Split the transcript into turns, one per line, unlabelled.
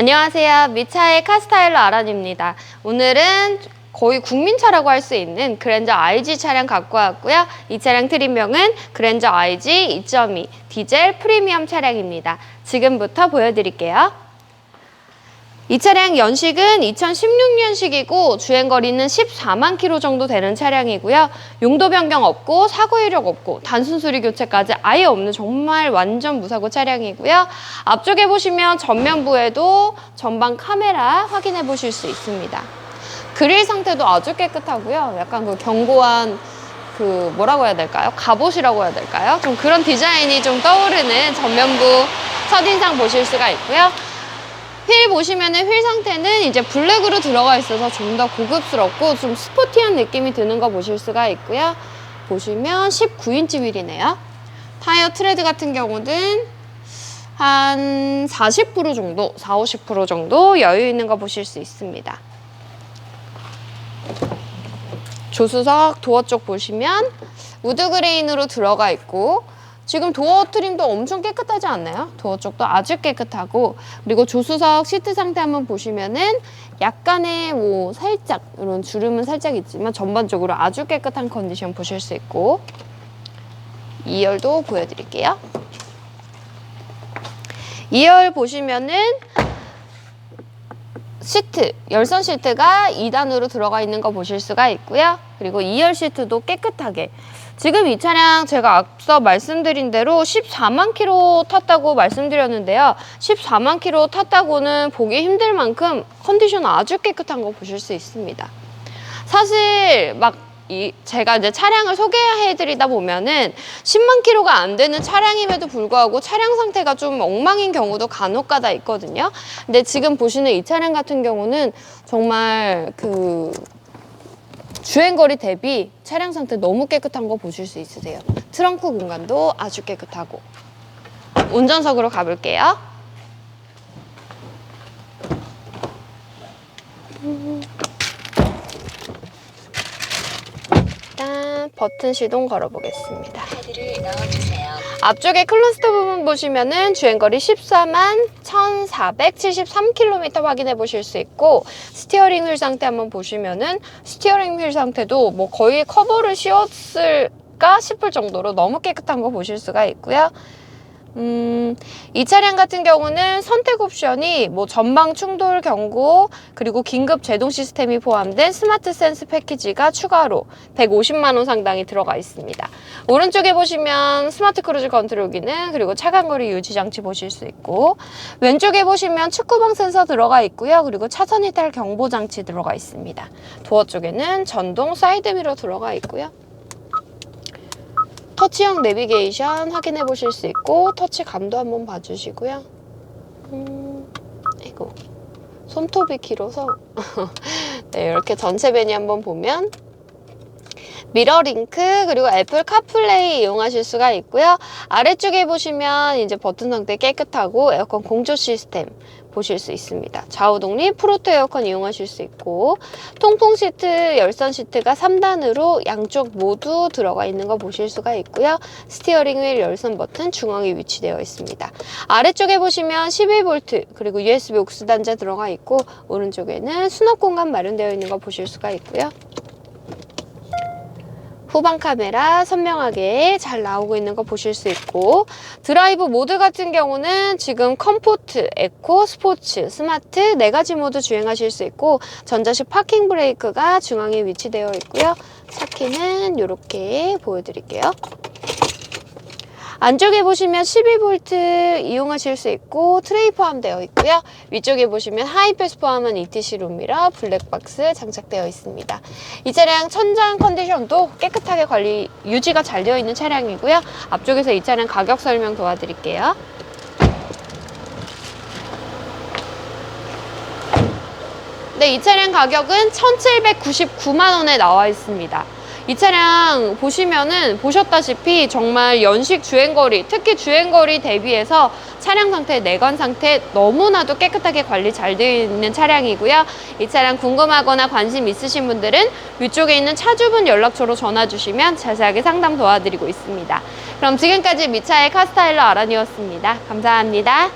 안녕하세요. 미차의 카스타일러 아란입니다. 오늘은 거의 국민차라고 할 수 있는 그랜저 IG 차량 갖고 왔고요. 이 차량 트림명은 그랜저 IG 2.2 디젤 프리미엄 차량입니다. 지금부터 보여드릴게요. 이 차량 연식은 2016년식이고 주행거리는 14만 킬로 정도 되는 차량이고요. 용도 변경 없고 사고 이력 없고 단순 수리 교체까지 아예 없는 정말 완전 무사고 차량이고요. 앞쪽에 보시면 전면부에도 전방 카메라 확인해 보실 수 있습니다. 그릴 상태도 아주 깨끗하고요. 약간 그 견고한 그 뭐라고 해야 될까요? 갑옷이라고 해야 될까요? 좀 그런 디자인이 좀 떠오르는 전면부 첫인상 보실 수가 있고요. 휠 보시면은 휠 상태는 이제 블랙으로 들어가 있어서 좀 더 고급스럽고 좀 스포티한 느낌이 드는 거 보실 수가 있고요. 보시면 19인치 휠이네요. 타이어 트레드 같은 경우는 한 40% 정도, 4, 50% 정도 여유 있는 거 보실 수 있습니다. 조수석 도어 쪽 보시면 우드 그레인으로 들어가 있고 지금 도어 트림도 엄청 깨끗하지 않나요? 도어 쪽도 아주 깨끗하고 그리고 조수석 시트 상태 한번 보시면은 약간의 뭐 살짝 이런 주름은 살짝 있지만 전반적으로 아주 깨끗한 컨디션 보실 수 있고 2열도 보여드릴게요. 2열 보시면은 시트, 열선 시트가 2단으로 들어가 있는 거 보실 수가 있고요. 그리고 2열 시트도 깨끗하게. 지금 이 차량 제가 앞서 말씀드린 대로 14만 킬로 탔다고 말씀드렸는데요. 14만 킬로 탔다고는 보기 힘들 만큼 컨디션 아주 깨끗한 거 보실 수 있습니다. 사실 막 이 제가 이제 차량을 소개해드리다 보면은 10만 킬로가 안 되는 차량임에도 불구하고 차량 상태가 좀 엉망인 경우도 간혹가다 있거든요. 근데 지금 보시는 이 차량 같은 경우는 정말 그 주행거리 대비 차량 상태 너무 깨끗한 거 보실 수 있으세요. 트렁크 공간도 아주 깨끗하고 운전석으로 가볼게요. 버튼 시동 걸어보겠습니다. 앞쪽에 클러스터 부분 보시면은 주행거리 14만 1,473km 확인해 보실 수 있고 스티어링 휠 상태 한번 보시면은 스티어링 휠 상태도 뭐 거의 커버를 씌웠을까 싶을 정도로 너무 깨끗한 거 보실 수가 있고요. 음, 이 차량 같은 경우는 선택 옵션이 뭐 전방 충돌 경고 그리고 긴급 제동 시스템이 포함된 스마트 센스 패키지가 추가로 150만 원 상당히 들어가 있습니다. 오른쪽에 보시면 스마트 크루즈 컨트롤 기능 그리고 차간거리 유지 장치 보실 수 있고 왼쪽에 보시면 축구방 센서 들어가 있고요. 그리고 차선 이탈 경보 장치 들어가 있습니다. 도어 쪽에는 전동 사이드 미러 들어가 있고요. 터치형 내비게이션 확인해 보실 수 있고 터치 감도 한번 봐주시고요. 음, 아이고 손톱이 길어서 네, 이렇게 전체 메뉴 한번 보면 미러 링크 그리고 애플 카플레이 이용하실 수가 있고요. 아래쪽에 보시면 이제 버튼 상태 깨끗하고 에어컨 공조 시스템 보실 수 있습니다. 좌우 독립 프로토 에어컨 이용하실 수 있고 통풍 시트, 열선 시트가 3단으로 양쪽 모두 들어가 있는 거 보실 수가 있고요. 스티어링 휠 열선 버튼 중앙에 위치되어 있습니다. 아래쪽에 보시면 12V 그리고 USB 옥스 단자 들어가 있고 오른쪽에는 수납 공간 마련되어 있는 거 보실 수가 있고요. 후방 카메라 선명하게 잘 나오고 있는 거 보실 수 있고 드라이브 모드 같은 경우는 지금 컴포트, 에코, 스포츠, 스마트 네 가지 모드 주행하실 수 있고 전자식 파킹 브레이크가 중앙에 위치되어 있고요. 차키는 이렇게 보여드릴게요. 안쪽에 보시면 12V 이용하실 수 있고 트레이 포함되어 있고요. 위쪽에 보시면 하이패스 포함한 ETC 룸미러 블랙박스 장착되어 있습니다. 이 차량 천장 컨디션도 깨끗하게 관리 유지가 잘 되어 있는 차량이고요. 앞쪽에서 이 차량 가격 설명 도와드릴게요. 네, 이 차량 가격은 1,799만 원에 나와 있습니다. 이 차량 보시면은 보셨다시피 정말 연식 주행거리, 특히 주행거리 대비해서 차량 상태, 내관 상태 너무나도 깨끗하게 관리 잘 되어 있는 차량이고요. 이 차량 궁금하거나 관심 있으신 분들은 위쪽에 있는 차주분 연락처로 전화 주시면 자세하게 상담 도와드리고 있습니다. 그럼 지금까지 미차의 카스타일러 아란이었습니다. 감사합니다.